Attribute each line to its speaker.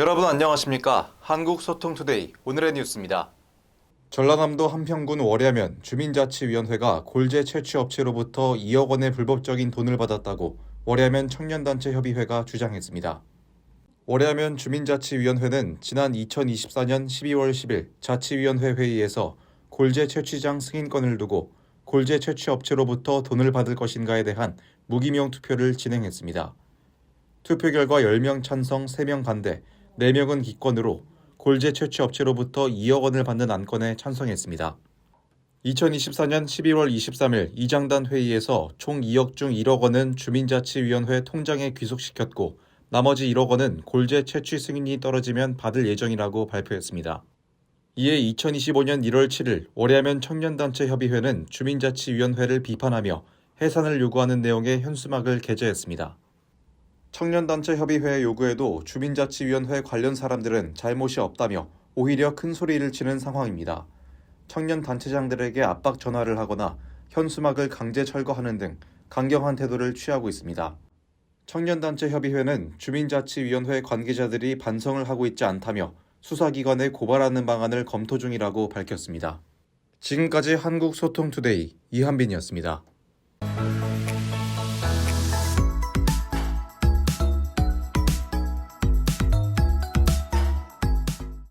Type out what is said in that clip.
Speaker 1: 여러분 안녕하십니까? 한국소통투데이 오늘의 뉴스입니다. 전라남도 한평군 월야면 주민자치위원회가 골재 채취업체로부터 2억 원의 불법적인 돈을 받았다고 월야면 청년단체 협의회가 주장했습니다. 월야면 주민자치위원회는 지난 2024년 12월 10일 자치위원회 회의에서 골재 채취장 승인권을 두고 골재 채취업체로부터 돈을 받을 것인가에 대한 무기명 투표를 진행했습니다. 투표 결과 10명 찬성, 3명 반대, 4명은 기권으로 골재 채취 업체로부터 2억 원을 받는 안건에 찬성했습니다. 2024년 12월 23일 이장단 회의에서 총 2억 중 1억 원은 주민자치위원회 통장에 귀속시켰고 나머지 1억 원은 골재 채취 승인이 떨어지면 받을 예정이라고 발표했습니다. 이에 2025년 1월 7일 월야면 청년단체 협의회는 주민자치위원회를 비판하며 해산을 요구하는 내용의 현수막을 게재했습니다. 청년단체 협의회 요구에도 주민자치위원회 관련 사람들은 잘못이 없다며 오히려 큰 소리를 치는 상황입니다. 청년 단체장들에게 압박 전화를 하거나 현수막을 강제 철거하는 등 강경한 태도를 취하고 있습니다. 청년단체 협의회는 주민자치위원회 관계자들이 반성을 하고 있지 않다며 수사기관에 고발하는 방안을 검토 중이라고 밝혔습니다. 지금까지 한국소통투데이 이한빈이었습니다.